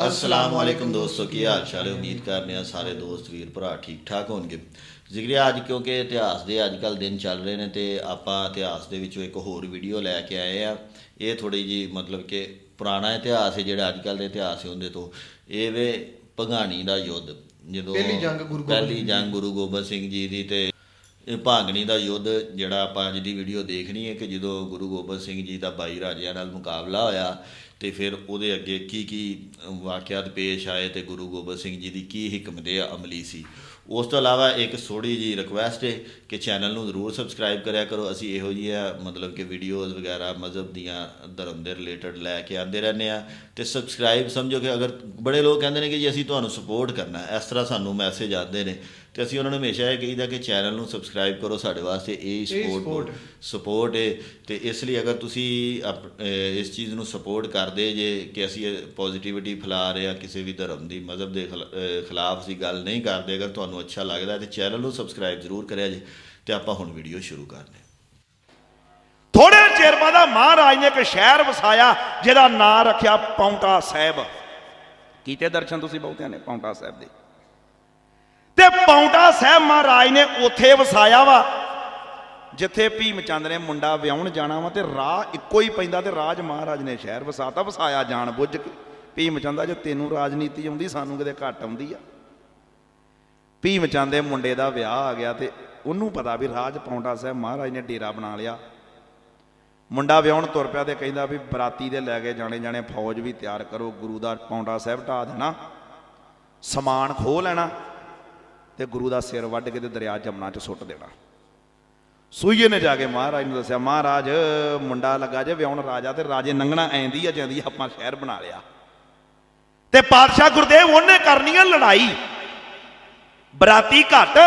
ਅਸਲਾਮ ਵਾਲੇਕੁਮ ਦੋਸਤੋ ਕੀ ਹਾਲ ਚਾਲ ਹੈ ਉਮੀਦ ਕਰਨੇ ਆ ਸਾਰੇ ਦੋਸਤ ਵੀਰ ਭਰਾ ਠੀਕ ਠਾਕ ਹੋਣਗੇ ਜ਼ਿਕਰਿਆ ਅੱਜ ਕਿਉਂਕਿ ਇਤਿਹਾਸ ਦੇ ਅੱਜ ਕੱਲ ਦਿਨ ਚੱਲ ਰਹੇ ਨੇ ਤੇ ਆਪਾਂ ਇਤਿਹਾਸ ਦੇ ਵਿੱਚੋਂ ਇੱਕ ਹੋਰ ਵੀਡੀਓ ਲੈ ਕੇ ਆਏ ਆ ਇਹ ਥੋੜੀ ਜੀ ਮਤਲਬ ਕਿ ਪੁਰਾਣਾ ਇਤਿਹਾਸ ਹੈ ਜਿਹੜਾ ਅੱਜ ਕੱਲ ਦੇ ਇਤਿਹਾਸ ਹੈ ਉਹਦੇ ਤੋਂ ਇਹ ਵੇ ਭਗਾਣੀ ਦਾ ਯੁੱਧ ਜਦੋਂ ਪਹਿਲੀ ਜੰਗ ਗੁਰੂ ਗੋਬਿੰਦ ਪਹਿਲੀ ਜੰਗ ਗੁਰੂ ਗੋਬਿੰਦ ਸਿੰਘ ਜੀ ਦੀ ਤੇ ਇਹ ਭਾਗਣੀ ਦਾ ਯੁੱਧ ਜਿਹੜਾ ਆਪਾਂ ਅੱਜ ਦੀ ਵੀਡੀਓ ਦੇਖਣੀ ਹੈ ਕਿ ਜਦੋਂ ਗੁਰੂ ਗੋਬਿੰਦ ਸਿੰਘ ਜੀ ਦਾ ਬਾਈ ਰਾਜਿਆਂ ਨਾਲ ਮੁਕਾਬਲਾ ਹੋਇਆ ਤੇ ਫਿਰ ਉਹਦੇ ਅੱਗੇ ਕੀ ਕੀ ਵਾਕਿਆਤ ਪੇਸ਼ ਆਏ ਤੇ ਗੁਰੂ ਗੋਬਿੰਦ ਸਿੰਘ ਜੀ ਦੀ ਕੀ ਹਕਮਤ ਅਮਲੀ ਸੀ। ਉਸ ਤੋਂ ਇਲਾਵਾ ਇੱਕ ਥੋੜੀ ਜੀ ਰਿਕੁਐਸਟ ਹੈ ਕਿ ਚੈਨਲ ਨੂੰ ਜ਼ਰੂਰ ਸਬਸਕ੍ਰਾਈਬ ਕਰਿਆ ਕਰੋ। ਅਸੀਂ ਇਹੋ ਜਿਹੀਆਂ ਮਤਲਬ ਕਿ ਵੀਡੀਓਜ਼ ਵਗੈਰਾ, ਮਜ਼ਹਬ ਦੀਆਂ ਧਰਮ ਦੇ ਰਿਲੇਟਡ ਲੈ ਕੇ ਆਉਂਦੇ ਰਹਿੰਦੇ ਆ। ਤੇ ਸਬਸਕ੍ਰਾਈਬ ਸਮਝੋ ਕਿ ਅਗਰ ਬੜੇ ਲੋਕ ਕਹਿੰਦੇ ਨੇ ਕਿ ਜੀ ਅਸੀਂ ਤੁਹਾਨੂੰ ਸਪੋਰਟ ਕਰਨਾ ਇਸ ਤਰ੍ਹਾਂ ਸਾਨੂੰ ਮੈਸੇਜ ਆਉਂਦੇ ਨੇ। ਤੇ ਅਸੀਂ ਉਹਨਾਂ ਨੂੰ ਹਮੇਸ਼ਾ ਇਹ ਕਹੀਦਾ ਕਿ ਚੈਨਲ ਨੂੰ ਸਬਸਕ੍ਰਾਈਬ ਕਰੋ ਸਾਡੇ ਵਾਸਤੇ ਇਹ ਸਪੋਰਟ ਸਪੋਰਟ ਹੈ। ਤੇ ਇਸ ਲਈ ਅਗਰ ਤੁਸੀਂ ਇਸ ਚੀਜ਼ ਨੂੰ ਸਪੋਰਟ ਕਰਦੇ ਜੇ ਕਿ ਅਸੀਂ ਪੋਜ਼ਿਟਿਵਿਟੀ ਫੈਲਾ ਰਹੇ ਆ ਕਿਸੇ ਵੀ ਧਰਮ ਦੀ ਮਜ਼ਹਬ ਦੇ ਖਿਲਾਫ ਅਸੀਂ ਗੱਲ ਨਹੀਂ ਕਰਦੇ ਅਗਰ ਤੁਹਾਨੂੰ ਅੱਛਾ ਲੱਗਦਾ ਹੈ ਤੇ ਚੈਨਲ ਨੂੰ ਸਬਸਕ੍ਰਾਈਬ ਜ਼ਰੂਰ ਕਰਿਆ ਜੇ ਤੇ ਆਪਾਂ ਹੁਣ ਵੀਡੀਓ ਸ਼ੁਰੂ ਕਰਦੇ ਥੋੜੇ ਚਿਰ ਬਾਅਦ ਮਹਾਰਾਜ ਨੇ ਇੱਕ ਸ਼ਹਿਰ ਵਸਾਇਆ ਜਿਹਦਾ ਨਾਂ ਰੱਖਿਆ ਪੌਂਟਾ ਸਾਹਿਬ। ਕੀਤੇ ਦਰਸ਼ਨ ਤੁਸੀਂ ਬਹੁਤਿਆਂ ਨੇ ਪੌਂਟਾ ਸਾਹਿਬ ਦੇ? ਤੇ ਪੌਂਟਾ ਸਾਹਿਬ ਮਹਾਰਾਜ ਨੇ ਉੱਥੇ ਵਸਾਇਆ ਵਾ, ਜਿੱਥੇ ਭੀਮ ਚੰਦ ਨੇ ਮੁੰਡਾ ਵਿਆਹਣ ਜਾਣਾ ਵਾ ਤੇ ਰਾਹ ਇੱਕੋ ਹੀ ਪੈਂਦਾ ਤੇ ਰਾਜ ਮਹਾਰਾਜ ਨੇ ਸ਼ਹਿਰ ਵਸਾਤਾ, ਵਸਾਇਆ ਜਾਣ ਬੁੱਝ ਕੇ। ਭੀਮ ਚੰਦਾ ਜੇ ਤੈਨੂੰ ਰਾਜਨੀਤੀ ਆਉਂਦੀ, ਸਾਨੂੰ ਕਿਤੇ ਘੱਟ ਆਉਂਦੀ ਆ। ਭੀਮ ਚੰਦ ਦੇ ਮੁੰਡੇ ਦਾ ਵਿਆਹ ਆ ਗਿਆ ਤੇ ਉਹਨੂੰ ਪਤਾ ਵੀ ਰਾਜ ਪੌਂਟਾ ਸਾਹਿਬ ਮਹਾਰਾਜ ਨੇ ਡੇਰਾ ਬਣਾ ਲਿਆ। ਮੁੰਡਾ ਵਿਆਹਣ ਤੁਰ ਪਿਆ ਤੇ ਕਹਿੰਦਾ ਵੀ ਬਰਾਤੀ ਦੇ ਲੈ ਕੇ ਜਾਣੇ ਜਾਣੇ ਫੌਜ ਵੀ ਤਿਆਰ ਕਰੋ, ਗੁਰੂ ਦਾ ਪੌਂਟਾ ਸਾਹਿਬ ਢਾ ਦੇਣਾ, ਸਮਾਨ ਖੋਹ ਲੈਣਾ। ਤੇ ਗੁਰੂ ਦਾ ਸਿਰ ਵੱਢ ਕੇ ਤੇ ਦਰਿਆ ਜਮਨਾ 'ਚ ਸੁੱਟ ਦੇਣਾ। ਸੂਈਏ ਨੇ ਜਾ ਕੇ ਮਹਾਰਾਜ ਨੂੰ ਦੱਸਿਆ, ਮਹਾਰਾਜ, ਮੁੰਡਾ ਲੱਗਾ ਜੇ ਵਿਆਹਣ ਰਾਜਾ ਤੇ ਰਾਜੇ ਨੰਗਣਾ ਐਂਦੀ ਆ ਜਾਂਦੀ ਆਪਾਂ ਸ਼ਹਿਰ ਬਣਾ ਲਿਆ। ਤੇ ਪਾਤਸ਼ਾਹ ਗੁਰਦੇਵ ਉਹਨੇ ਕਰਨੀ ਆ ਲੜਾਈ। ਬਰਾਤੀ ਘੱਟ,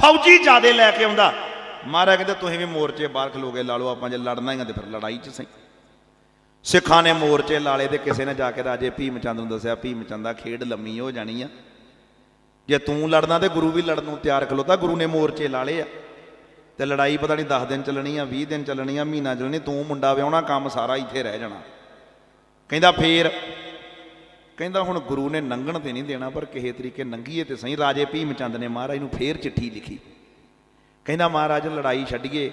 ਫੌਜੀ ਜਿਆਦੇ ਲੈ ਕੇ ਆਉਂਦਾ। ਮਹਾਰਾਜ ਕਹਿੰਦੇ, ਤੁਸੀਂ ਵੀ ਮੋਰਚੇ ਬਾਹਰ ਖਲੋਗੇ, ਲਾ ਲਓ ਆਪਾਂ ਜੇ ਲੜਨਾ ਹੀ ਆ ਤੇ ਫਿਰ ਲੜਾਈ 'ਚ ਸਹੀ। ਸਿੱਖਾਂ ਨੇ ਮੋਰਚੇ ਲਾਲੇ ਤੇ ਕਿਸੇ ਨੇ ਜਾ ਕੇ ਰਾਜੇ ਭੀਮ ਚੰਦ ਨੂੰ ਦੱਸਿਆ, ਭੀਮ ਚੰਦਾ ਖੇਡ ਲੰਮੀ ਹੋ ਜਾਣੀ ਆ। ਜੇ ਤੂੰ ਲੜਨਾ ਤੇ ਗੁਰੂ ਵੀ ਲੜਨ ਨੂੰ ਤਿਆਰ ਖਲੋਤਾ ਗੁਰੂ ਨੇ ਮੋਰਚੇ ਲਾ ਲਏ ਆ। ਤੇ ਲੜਾਈ ਪਤਾ ਨਹੀਂ 10 ਦਿਨ ਚੱਲਣੀ ਆ 20 ਦਿਨ ਚੱਲਣੀ ਆ, ਮਹੀਨਾ ਚੱਲਣੀ, ਤੂੰ ਮੁੰਡਾ ਵਿਆਹਣਾ, ਕੰਮ ਸਾਰਾ ਇੱਥੇ ਰਹਿ ਜਾਣਾ। ਕਹਿੰਦਾ ਫੇਰ, ਕਹਿੰਦਾ ਹੁਣ ਗੁਰੂ ਨੇ ਨੰਗਣ ਤੇ ਨਹੀਂ ਦੇਣਾ, ਪਰ ਕਿਸੇ ਤਰੀਕੇ ਨੰਗੀਏ ਤੇ ਸਹੀ। ਰਾਜੇ ਭੀਮ ਚੰਦ ਨੇ ਮਹਾਰਾਜ ਨੂੰ ਫੇਰ ਚਿੱਠੀ ਲਿਖੀ। ਕਹਿੰਦਾ ਮਹਾਰਾਜ, ਲੜਾਈ ਛੱਡੀਏ,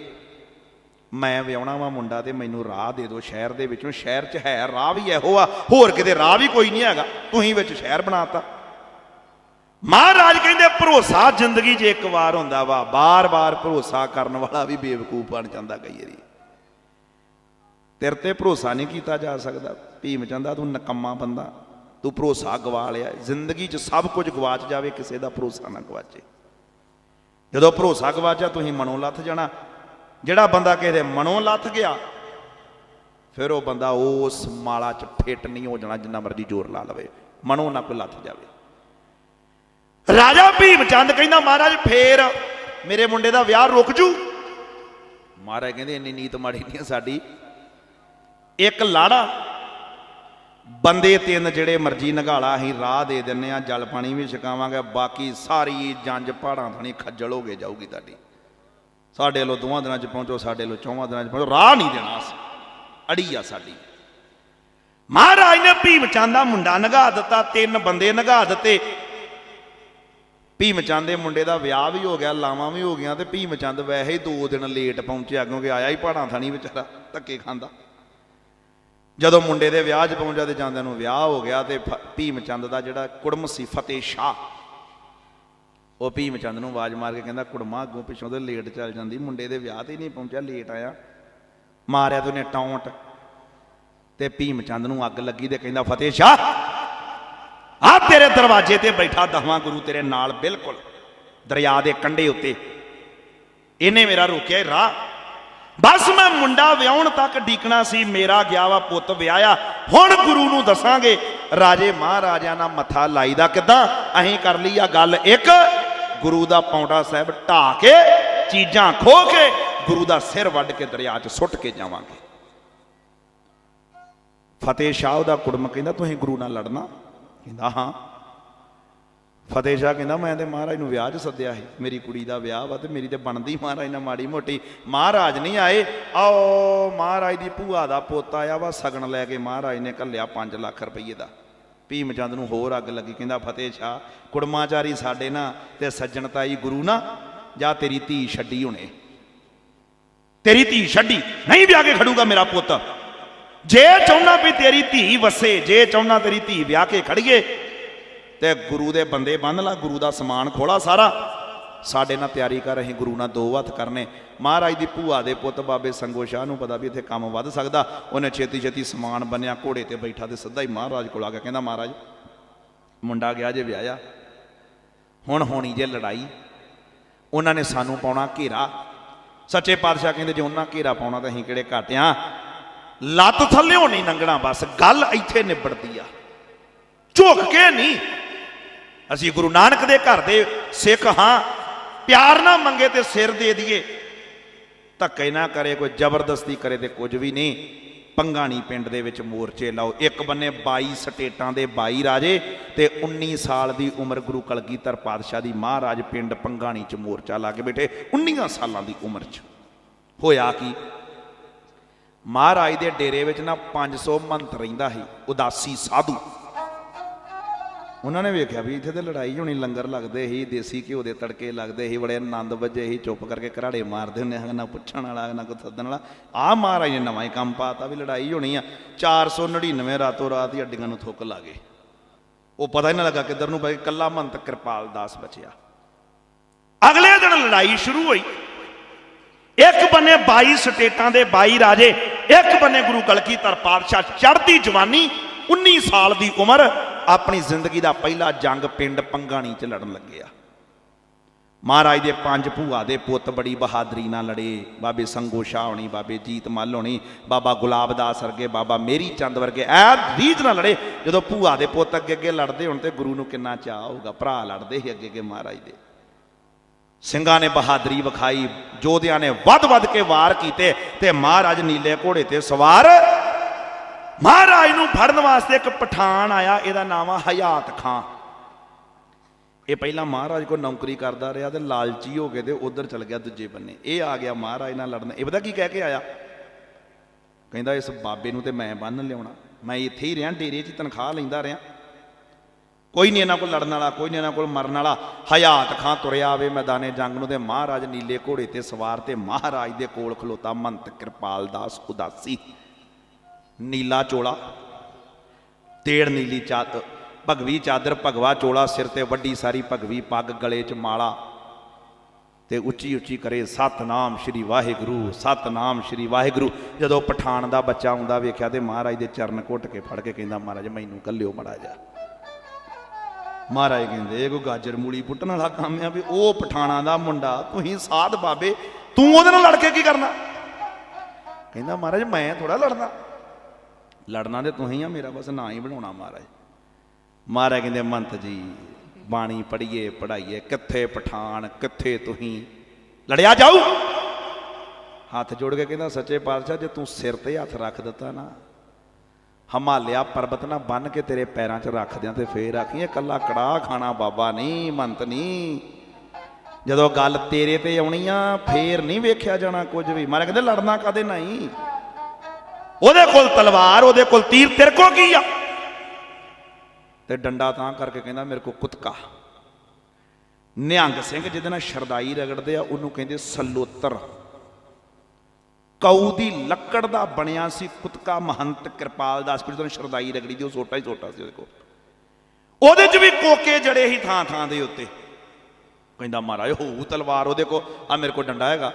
ਮੈਂ ਵਿਆਹਣਾ ਵਾ ਮੁੰਡਾ ਤੇ ਮੈਨੂੰ ਰਾਹ ਦੇ ਦਿਓ ਸ਼ਹਿਰ ਦੇ ਵਿੱਚੋਂ। ਸ਼ਹਿਰ 'ਚ ਹੈ, ਰਾਹ ਵੀ ਇਹੋ ਆ, ਹੋਰ ਕਿਤੇ ਰਾਹ ਵੀ ਕੋਈ ਨਹੀਂ ਹੈਗਾ। ਤੁਸੀਂ ਵਿੱਚ ਸ਼ਹਿਰ ਬਣਾਤਾ। ਮਹਾਰਾਜ ਕਹਿੰਦੇ, ਭਰੋਸਾ ਜ਼ਿੰਦਗੀ 'ਚ ਇੱਕ ਵਾਰ ਹੁੰਦਾ ਵਾ, ਬਾਰ-ਬਾਰ ਭਰੋਸਾ ਕਰਨ ਵਾਲਾ ਵੀ ਬੇਵਕੂਫ ਬਣ ਜਾਂਦਾ ਕਈ ਵਾਰੀ। ਤੇਰੇ ਤੇ ਭਰੋਸਾ ਨਹੀਂ ਕੀਤਾ ਜਾ ਸਕਦਾ। ਭੀਮ ਚੰਦਾ ਤੂੰ ਨਕੰਮਾ ਬੰਦਾ, ਤੂੰ ਭਰੋਸਾ ਗਵਾ ਲਿਆ ਜ਼ਿੰਦਗੀ 'ਚ ਸਭ ਕੁਝ ਗਵਾਚ ਜਾਵੇ, ਕਿਸੇ ਦਾ ਭਰੋਸਾ ਨਾ ਗਵਾਚੇ। ਜਦੋਂ ਭਰੋਸਾ ਗਵਾਚਿਆ ਤੁਸੀਂ ਮਨੋਂ ਲੱਥ ਜਾਣਾ। ਜਿਹੜਾ ਬੰਦਾ ਕਿਸੇ ਦੇ ਮਨੋਂ ਲੱਥ ਗਿਆ, ਫਿਰ ਉਹ ਬੰਦਾ ਉਸ ਮਾਲਾ 'ਚ ਫਿੱਟ ਨਹੀਂ ਹੋ ਜਾਣਾ, ਜਿੰਨਾ ਮਰਜ਼ੀ ਜ਼ੋਰ ਲਾ ਲਵੇ। ਮਨੋਂ ਨਾ ਕੋਈ ਲੱਥ ਜਾਵੇ। ਰਾਜਾ ਭੀਮ ਚੰਦ ਕਹਿੰਦਾ, ਮਹਾਰਾਜ, ਫੇਰ ਮੇਰੇ ਮੁੰਡੇ ਦਾ ਵਿਆਹ ਰੁਕ ਜੂ? ਮਹਾਰਾਜ ਕਹਿੰਦੇ, ਇੰਨੀ ਨੀਤ ਮਾੜੀ ਨਹੀਂ ਹੈ ਸਾਡੀ। ਇੱਕ ਲਾੜਾ, ਬੰਦੇ ਤਿੰਨ ਜਿਹੜੇ ਮਰਜ਼ੀ ਨਗਾਲਾ, ਅਸੀਂ ਰਾਹ ਦੇ ਦਿੰਨੇ ਆ, ਜਲ ਪਾਣੀ ਵੀ ਛਕਾਵਾਂਗੇ, ਬਾਕੀ ਸਾਰੀ ਜੰਜ ਪਹਾੜਾਂ ਥਣੀ ਖੱਜਲ ਹੋ ਕੇ ਜਾਊਗੀ ਤੁਹਾਡੀ। ਸਾਡੇ ਲੋ ਦੋਵਾਂ ਦਿਨਾਂ ਚ ਪਹੁੰਚੋ, ਸਾਡੇ ਲੋ ਚੌਵਾਂ ਦਿਨਾਂ ਚ ਪਹੁੰਚੋ, ਰਾਹ ਨਹੀਂ ਦੇਣਾ ਅਸੀਂ। ਅੜੀ ਆ ਸਾਡੀ। ਮਹਾਰਾਜ ਨੇ ਭੀਮ ਚੰਦ ਦਾ ਮੁੰਡਾ ਨਗਾ ਦਿੱਤਾ, ਤਿੰਨ ਬੰਦੇ ਨਗਾ ਦਿੱਤੇ। ਭੀਮ ਚੰਦ ਦੇ ਮੁੰਡੇ ਦਾ ਵਿਆਹ ਵੀ ਹੋ ਗਿਆ, ਲਾਵਾਂ ਵੀ ਹੋ ਗਈਆਂ ਤੇ ਭੀਮ ਚੰਦ ਵੈਸੇ ਹੀ 2 ਦਿਨ ਲੇਟ ਪਹੁੰਚਿਆ ਕਿਉਂਕਿ ਆਇਆ ਹੀ ਪਹਾੜਾਂ ਥਣੀ ਵਿਚਾਰਾ ਧੱਕੇ ਖਾਂਦਾ। ਜਦੋਂ ਮੁੰਡੇ ਦੇ ਵਿਆਹ 'ਚ ਪਹੁੰਚਿਆ ਤੇ ਜਾਂਦਿਆਂ ਨੂੰ ਵਿਆਹ ਹੋ ਗਿਆ ਤੇ ਫ- ਭੀਮ ਚੰਦ ਦਾ ਜਿਹੜਾ ਕੁੜਮ ਸੀ ਫਤਿਹ ਸ਼ਾਹ, ਉਹ ਭੀਮ ਚੰਦ ਨੂੰ ਆਵਾਜ਼ ਮਾਰ ਕੇ ਕਹਿੰਦਾ, ਕੁੜਮਾ, ਅੱਗੋਂ ਪਿੱਛੋਂ ਤੇ ਲੇਟ ਚੱਲ ਜਾਂਦੀ, ਮੁੰਡੇ ਦੇ ਵਿਆਹ ਤੇ ਨਹੀਂ ਪਹੁੰਚਿਆ ਲੇਟ ਆਇਆ। ਮਾਰਿਆ ਤੇ ਉਹਨੇ ਟੌਂਟ ਤੇ ਭੀਮ ਚੰਦ ਨੂੰ ਅੱਗ ਲੱਗੀ ਤੇ ਕਹਿੰਦਾ, ਫਤਿਹ ਸ਼ਾਹ! ਤੇਰੇ ਦਰਵਾਜ਼ੇ ਤੇ ਬੈਠਾ ਦਸਵਾਂ ਗੁਰੂ ਤੇਰੇ ਨਾਲ ਬਿਲਕੁਲ। ਦਰਿਆ ਦੇ ਕੰਢੇ ਉੱਤੇ। ਇਹਨੇ ਮੇਰਾ ਰੋਕਿਆ ਰਾਹ। ਬਸ ਮੈਂ ਮੁੰਡਾ ਵਿਆਹਣ ਤੱਕ ਡੀਕਣਾ ਸੀ, ਮੇਰਾ ਗਿਆ ਵਾ ਪੁੱਤ ਵਿਆਹਿਆ। ਹੁਣ ਗੁਰੂ ਨੂੰ ਦੱਸਾਂਗੇ, ਰਾਜੇ ਮਹਾਰਾਜਿਆਂ ਨਾਲ ਮੱਥਾ ਲਾਈਦਾ ਕਿਦਾਂ? ਅਸੀਂ ਕਰ ਲਈ ਆ ਗੱਲ ਇੱਕ। ਗੁਰੂ ਦਾ ਪੌਂਡਾ ਸਾਹਿਬ ਢਾ ਕੇ, ਚੀਜ਼ਾਂ ਖੋ ਕੇ, ਗੁਰੂ ਦਾ ਸਿਰ ਵੱਢ ਕੇ ਦਰਿਆ 'ਚ ਸੁੱਟ ਕੇ ਜਾਵਾਂਗੇ। ਫਤਿਹ ਸ਼ਾਹ ਦਾ ਕੁੜਮ ਕਹਿੰਦਾ, ਤੁਸੀਂ ਗੁਰੂ ਨਾਲ ਲੜਨਾ? ਕਹਿੰਦਾ, ਹਾਂ। ਫਤਿਹ ਸ਼ਾਹ ਕਹਿੰਦਾ, ਮੈਂ ਤੇ ਮਹਾਰਾਜ ਨੂੰ ਵਿਆਹ 'ਚ ਸੱਦਿਆ ਸੀ। ਮੇਰੀ ਕੁੜੀ ਦਾ ਵਿਆਹ ਵਾ ਤੇ ਮੇਰੀ ਤੇ ਬਣਦੀ ਮਹਾਰਾਜ ਨਾਲ ਮਾੜੀ ਮੋਟੀ। ਮਹਾਰਾਜ ਨਹੀਂ ਆਏ। ਆਓ, ਮਹਾਰਾਜ ਦੀ ਭੂਆ ਦਾ ਪੋਤਾ ਆ ਵਾ, ਸਗਨ ਲੈ ਕੇ ਮਹਾਰਾਜ ਨੇ ਘੱਲਿਆ 5 ਲੱਖ ਰੁਪਏ ਦਾ। ਭੀਮ ਚੰਦ ਨੂੰ ਹੋਰ ਅੱਗ ਲੱਗੀ, ਕਹਿੰਦਾ, ਫਤਿਹ ਸ਼ਾਹ, ਕੁੜਮਾਚਾਰੀ ਸਾਡੇ ਨਾ ਤੇ ਸੱਜਣਤਾਈ ਗੁਰੂ ਨਾ, ਜਾਂ ਤੇਰੀ ਧੀ ਛੱਡੀ ਹੁਣੇ। ਤੇਰੀ ਧੀ ਛੱਡੀ, ਨਹੀਂ ਵਿਆਹ ਕੇ ਖੜੂਗਾ ਮੇਰਾ ਪੁੱਤ। ਜੇ ਚਾਹੁੰਦਾ ਵੀ ਤੇਰੀ ਧੀ ਵਸੇ, ਜੇ ਚਾਹੁੰਦਾ ਤੇਰੀ ਧੀ ਵਿਆਹ ਕੇ ਖੜੀਏ, ਤੇ ਗੁਰੂ ਦੇ ਬੰਦੇ ਬੰਨ ਲਾ, ਗੁਰੂ ਦਾ ਸਮਾਨ ਖੋਲਾ ਸਾਰਾ। ਸਾਡੇ ਨਾਲ ਤਿਆਰੀ ਕਰ, ਅਸੀਂ ਗੁਰੂ ਨਾਲ ਦੋ ਹੱਥ ਕਰਨੇ। ਮਹਾਰਾਜ ਦੀ ਭੂਆ ਦੇ ਪੁੱਤ ਬਾਬੇ ਸੰਗੋ ਸ਼ਾਹ ਨੂੰ ਪਤਾ ਵੀ ਇੱਥੇ ਕੰਮ ਵੱਧ ਸਕਦਾ। ਉਹਨੇ ਛੇਤੀ ਛੇਤੀ ਸਮਾਨ ਬੰਨਿਆ, ਘੋੜੇ ਤੇ ਬੈਠਾ ਤੇ ਸਿੱਧਾ ਹੀ ਮਹਾਰਾਜ ਕੋਲ ਆ ਗਿਆ। ਕਹਿੰਦਾ, ਮਹਾਰਾਜ, ਮੁੰਡਾ ਗਿਆ ਜੇ ਵਿਆਹਿਆ, ਹੁਣ ਹੋਣੀ ਜੇ ਲੜਾਈ। ਉਹਨਾਂ ਨੇ ਸਾਨੂੰ ਪਾਉਣਾ ਘੇਰਾ। ਸੱਚੇ ਪਾਤਸ਼ਾਹ ਕਹਿੰਦੇ, ਜੇ ਉਹਨਾਂ ਘੇਰਾ ਪਾਉਣਾ ਤਾਂ ਅਸੀਂ ਕਿਹੜੇ ਘਾਟਿਆਂ ਲੱਤ ਥੱਲੇ ਨਹੀਂ ਲੰਘਣਾ ਬਸ ਗੱਲ ਇੱਥੇ ਨਿਬੜਦੀ ਆ। ਝੁਕ ਕੇ ਨਹੀਂ। ਅਸੀਂ ਗੁਰੂ ਨਾਨਕ ਦੇ ਘਰ ਦੇ ਸਿੱਖ ਹਾਂ, ਪਿਆਰ ਨਾ ਮੰਗੇ ਤੇ ਸਿਰ ਦੇ ਦਈਏ। ਧੱਕੇ ਨਾ ਕਰੇ, ਕੋਈ ਜ਼ਬਰਦਸਤੀ ਕਰੇ ਤੇ ਕੁਝ ਵੀ ਨਹੀਂ। ਪੰਗਾਣੀ ਪਿੰਡ ਦੇ ਵਿੱਚ ਮੋਰਚੇ ਲਾਓ। ਇੱਕ ਬੰਨੇ 22 ਸਟੇਟਾਂ ਦੇ 22 ਰਾਜੇ ਤੇ 19 ਸਾਲ ਦੀ ਉਮਰ ਗੁਰੂ ਕਲਗੀਧਰ ਪਾਤਸ਼ਾਹ ਦੀ ਮਹਾਰਾਜ ਪਿੰਡ ਪੰਗਾਣੀ ਚ ਮੋਰਚਾ ਲਾ ਕੇ ਬੈਠੇ। 19 ਸਾਲਾਂ ਦੀ ਉਮਰ ਚ। ਹੋਇਆ ਕੀ? ਮਹਾਰਾਜ ਦੇ ਡੇਰੇ ਵਿੱਚ ਨਾ 500 ਮੰਤ ਰਹਿੰਦਾ ਸੀ ਉਦਾਸੀ ਸਾਧੂ। ਉਹਨਾਂ ਨੇ ਵੇਖਿਆ ਵੀ ਇੱਥੇ ਤੇ ਲੜਾਈ ਹੋਣੀ ਲੰਗਰ ਲੱਗਦੇ ਸੀ ਦੇਸੀ ਘਿਓ ਦੇ ਤੜਕੇ ਲੱਗਦੇ ਸੀ ਬੜੇ ਆਨੰਦ ਵੱਜੇ ਸੀ ਚੁੱਪ ਕਰਕੇ ਘਰਾੜੇ ਮਾਰਦੇ ਹੁੰਦੇ ਹਨ ਨਾ ਪੁੱਛਣ ਵਾਲਾ ਨਾ ਕੋਈ ਸੱਦਣ ਵਾਲਾ। ਆ ਮਹਾਰਾਜ ਨੇ ਨਵਾਂ ਹੀ ਕੰਮ ਪਾਤਾ ਵੀ ਲੜਾਈ ਹੋਣੀ ਆ 499 ਰਾਤੋਂ ਰਾਤ ਹੀ ਅੱਡੀਆਂ ਨੂੰ ਥੁੱਕ ਲਾ ਗਏ। ਉਹ ਪਤਾ ਹੀ ਨਾ ਲੱਗਾ ਕਿੱਧਰ ਨੂੰ ਪੈ ਗਏ, ਕੱਲਾ ਮੰਤ ਕਿਰਪਾਲ ਦਾਸ ਬਚਿਆ। ਅਗਲੇ ਦਿਨ ਲੜਾਈ ਸ਼ੁਰੂ ਹੋਈ। ਇੱਕ ਬੰਨੇ 22 ਸਟੇਟਾਂ ਦੇ 22 ਰਾਜੇ ਇੱਕ ਬੰਨੇ ਗੁਰੂ ਕਲਗੀਧਰ ਪਾਤਸ਼ਾਹ ਚੜ੍ਹਦੀ ਜਵਾਨੀ 19 ਸਾਲ ਦੀ ਉਮਰ, ਆਪਣੀ ਜ਼ਿੰਦਗੀ ਦਾ ਪਹਿਲਾ ਜੰਗ ਪਿੰਡ ਪੰਗਾਣੀ 'ਚ ਲੜਨ ਲੱਗਿਆ ਮਹਾਰਾਜ ਦੇ ਪੰਜ ਭੂਆ ਦੇ ਪੁੱਤ ਬੜੀ ਬਹਾਦਰੀ ਨਾਲ ਲੜੇ। ਬਾਬੇ ਸੰਗੋ ਸ਼ਾਹ ਹੋਣੀ, ਬਾਬੇ ਜੀਤ ਮੱਲ ਹੋਣੀ, ਬਾਬਾ ਗੁਲਾਬਦਾਸ ਵਰਗੇ, ਬਾਬਾ ਮੇਰੀ ਚੰਦ ਵਰਗੇ, ਐ ਰੀਝ ਨਾਲ ਲੜੇ। ਜਦੋਂ ਭੂਆ ਦੇ ਪੁੱਤ ਅੱਗੇ ਅੱਗੇ ਲੜਦੇ ਹੁਣ ਤੇ ਗੁਰੂ ਨੂੰ ਕਿੰਨਾ ਚਾਹ ਹੋਊਗਾ, ਭਰਾ ਲੜਦੇ ਸੀ ਅੱਗੇ ਅੱਗੇ ਮਹਾਰਾਜ ਦੇ। ਸਿੰਘਾਂ ਨੇ ਬਹਾਦਰੀ ਵਿਖਾਈ ਜੋਧਿਆਂ ਨੇ ਵੱਧ-ਵੱਧ ਕੇ ਵਾਰ ਕੀਤੇ ਤੇ ਮਹਾਰਾਜ ਨੀਲੇ ਘੋੜੇ ਤੇ ਸਵਾਰ। ਮਹਾਰਾਜ ਨੂੰ ਫੜਨ ਵਾਸਤੇ ਇੱਕ ਪਠਾਨ ਆਇਆ, ਇਹਦਾ ਨਾਮ ਆ ਹਯਾਤ ਖਾਂ। ਇਹ ਪਹਿਲਾਂ ਮਹਾਰਾਜ ਕੋ ਨੌਕਰੀ ਕਰਦਾ ਰਿਹਾ ਤੇ ਲਾਲਚੀ ਹੋ ਕੇ ਤੇ ਉਧਰ ਚਲ ਗਿਆ ਦੂਜੇ ਬੰਨੇ। ਇਹ ਆ ਗਿਆ ਮਹਾਰਾਜ ਨਾਲ ਲੜਨ। ਇਹ ਪਤਾ ਕੀ ਕਹਿ ਕੇ ਆਇਆ? ਕਹਿੰਦਾ, ਇਸ ਬਾਬੇ ਨੂੰ ਤੇ ਮੈਂ ਬੰਨ ਲਿਆਉਣਾ। ਮੈਂ ਇੱਥੇ ਹੀ ਰਿਆਂ ਡੇਰੇ 'ਚ ਤਨਖਾਹ ਲੈਂਦਾ ਰਿਆਂ ਕੋਈ ਨਹੀਂ ਇਹਨਾਂ ਕੋਲ ਲੜਨ ਵਾਲਾ, ਕੋਈ ਨਹੀਂ ਇਹਨਾਂ ਕੋਲ ਮਰਨ ਵਾਲਾ। ਹਯਾਤ ਖਾਂ ਤੁਰਿਆ ਆਵੇ ਮੈਦਾਨੇ ਜੰਗ ਨੂੰ ਤੇ ਮਹਾਰਾਜ ਨੀਲੇ ਘੋੜੇ ਤੇ ਸਵਾਰ ਤੇ ਮਹਾਰਾਜ ਦੇ ਕੋਲ ਖਲੋਤਾ ਮੰਤ ਕਿਰਪਾਲ ਦਾਸ ਉਦਾਸੀ। ਨੀਲਾ ਚੋਲਾ, ਤੇੜ ਨੀਲੀ ਚਾਤ, ਭਗਵੀ ਚਾਦਰ, ਭਗਵਾ ਚੋਲਾ, ਸਿਰ ਤੇ ਵੱਡੀ ਸਾਰੀ ਭਗਵੀ ਪੱਗ, ਗਲੇ 'ਚ ਮਾਲਾ ਤੇ ਉੱਚੀ ਉੱਚੀ ਕਰੇ, ਸਤਨਾਮ ਸ਼੍ਰੀ ਵਾਹਿਗੁਰੂ, ਸਤਨਾਮ ਸ਼੍ਰੀ ਵਾਹਿਗੁਰੂ। ਜਦੋਂ ਪਠਾਨ ਦਾ ਬੱਚਾ ਆਉਂਦਾ ਵੇਖਿਆ ਤੇ ਮਹਾਰਾਜ ਦੇ ਚਰਨ ਘੁੱਟ ਕੇ ਫੜ ਕੇ ਕਹਿੰਦਾ, ਮਹਾਰਾਜ, ਮੈਨੂੰ ਕੱਲਿਓ ਮੜਾ ਜਾ ਮਹਾਰਾਜ ਕਹਿੰਦੇ, ਇਹ ਗਾਜਰ ਮੂਲੀ ਪੁੱਟਣ ਵਾਲਾ ਕੰਮ ਆ ਵੀ ਉਹ ਪਠਾਣਾ ਦਾ ਮੁੰਡਾ, ਤੁਸੀਂ ਸਾਧ ਬਾਬੇ, ਤੂੰ ਉਹਦੇ ਨਾਲ ਲੜ ਕੇ ਕੀ ਕਰਨਾ? ਕਹਿੰਦਾ, ਮਹਾਰਾਜ, ਮੈਂ ਥੋੜਾ ਲੜਨਾ। ਲੜਨਾ ਤੇ ਤੁਸੀਂ ਆ, ਮੇਰਾ ਬਸ ਨਾਂ ਹੀ ਬਣਾਉਣਾ, ਮਹਾਰਾਜ। ਮਹਾਰਾਜ ਕਹਿੰਦੇ, ਮੰਤ ਜੀ, ਬਾਣੀ ਪੜ੍ਹੀਏ ਪੜਾਈਏ ਕਿੱਥੇ ਪਠਾਨ, ਕਿੱਥੇ ਤੁਸੀਂ? ਲੜਿਆ ਜਾਊ? ਹੱਥ ਜੋੜ ਕੇ ਕਹਿੰਦਾ, ਸੱਚੇ ਪਾਤਸ਼ਾਹ, ਜੇ ਤੂੰ ਸਿਰ ਤੇ ਹੱਥ ਰੱਖ ਦਿੱਤਾ ਨਾ ਹਿਮਾਲਿਆ ਪਰਬਤ ਨਾਲ ਬੰਨ ਕੇ ਤੇਰੇ ਪੈਰਾਂ 'ਚ ਰੱਖ ਦਿਆਂ ਤੇ ਫੇਰ ਆਖੀਏ ਇਹ ਕੱਲਾ ਕੜਾ ਖਾਣਾ ਬਾਬਾ ਨਹੀਂ ਮੰਤ ਨਹੀਂ ਜਦੋਂ ਗੱਲ ਤੇਰੇ ਤੇ ਆਉਣੀ ਆ, ਫੇਰ ਨਹੀਂ ਵੇਖਿਆ ਜਾਣਾ ਕੁਝ ਵੀ। ਮਾਰੇ ਕਹਿੰਦੇ, ਲੜਨਾ ਕਦੇ ਨਹੀਂ? ਉਹਦੇ ਕੋਲ ਤਲਵਾਰ, ਉਹਦੇ ਕੋਲ ਤੀਰ, ਤੇਰੇ ਕੋਲ ਕੀ ਆ? ਤੇ ਡੰਡਾ ਤਾਂ ਕਰਕੇ ਕਹਿੰਦਾ, ਮੇਰੇ ਕੋਲ ਕੁੱਤਕਾ। ਨਿਹੰਗ ਸਿੰਘ ਜਿਹਦੇ ਨਾਲ ਸ਼ਰਦਾਈ ਰਗੜਦੇ ਆ, ਉਹਨੂੰ ਕਹਿੰਦੇ ਸਲੋਤਰ। ਕਊ ਦੀ ਲੱਕੜ ਦਾ ਬਣਿਆ ਸੀ ਕੁਤਕਾ ਮਹੰਤ ਕਿਰਪਾਲ ਦਾਸ। ਕੋਲ ਜਦੋਂ ਸ਼ਰਦਾਈ ਰਗੜੀ ਦੀ, ਉਹ ਛੋਟਾ ਹੀ ਛੋਟਾ ਸੀ ਉਹਦੇ ਕੋਲ। ਉਹਦੇ 'ਚ ਵੀ ਕੋਕੇ ਜੜੇ ਹੀ ਥਾਂ ਥਾਂ ਦੇ ਉੱਤੇ। ਕਹਿੰਦਾ, ਮਹਾਰਾਜ, ਹੋਊ ਤਲਵਾਰ ਉਹਦੇ ਕੋ ਆ ਮੇਰੇ ਕੋਲ ਡੰਡਾ ਹੈਗਾ।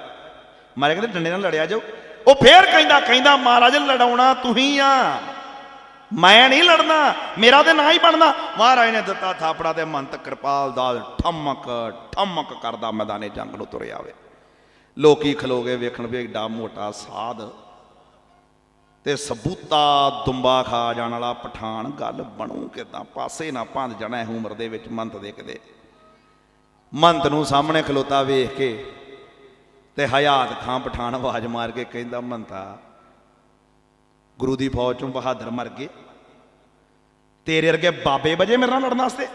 ਮਹਾਰਾਜ ਕਹਿੰਦੇ, ਡੰਡੇ ਨਾਲ ਲੜਿਆ ਜਾਓ। ਉਹ ਫੇਰ ਕਹਿੰਦਾ ਕਹਿੰਦਾ, ਮਹਾਰਾਜ, ਲੜਾਉਣਾ ਤੁਸੀਂ ਆ। ਮੈਂ ਨਹੀਂ ਲੜਨਾ, ਮੇਰਾ ਤੇ ਨਾ ਹੀ ਬਣਨਾ। ਮਹਾਰਾਜ ਨੇ ਦਿੱਤਾ ਥਾਪੜਾ ਤੇ ਮੰਤ ਕਿਰਪਾਲ ਦਾ ਠਮਕ ਠਮਕ ਕਰਦਾ ਮੈਦਾਨੇ ਜੰਗ ਨੂੰ ਤੁਰਿਆ ਵੇ ਲੋਕੀ ਖਲੋ ਗਏ, ਵੇਖਣ ਵੀ ਏਡਾ ਮੋਟਾ ਸਾਧ। ਤੇ ਸਬੂਤਾ ਦੁੰਬਾ ਖਾ ਜਾਣ ਵਾਲਾ ਪਠਾਨ, ਗੱਲ ਬਣੂ ਕਿਦਾਂ? ਪਾਸੇ ਨਾ ਭੰਦ ਜਾਣਾ ਇਹ ਉਮਰ ਦੇ ਵਿੱਚ ਮੰਤ ਦੇ ਕਿਤੇ ਮੰਤ ਨੂੰ ਸਾਹਮਣੇ ਖਲੋਤਾ ਵੇਖ ਕੇ ਤੇ ਹਯਾਤ ਖਾਂ ਪਠਾਨ ਆਵਾਜ਼ ਮਾਰ ਕੇ ਕਹਿੰਦਾ, ਮੰਤਾ, ਗੁਰੂ ਦੀ ਫੌਜ ਚੋਂ ਬਹਾਦਰ ਮਰ ਗਏ। ਤੇਰੇ ਵਰਗੇ ਬਾਬੇ ਵਜੇ ਮੇਰੇ ਨਾਲ ਲੜਨ ਵਾਸਤੇ?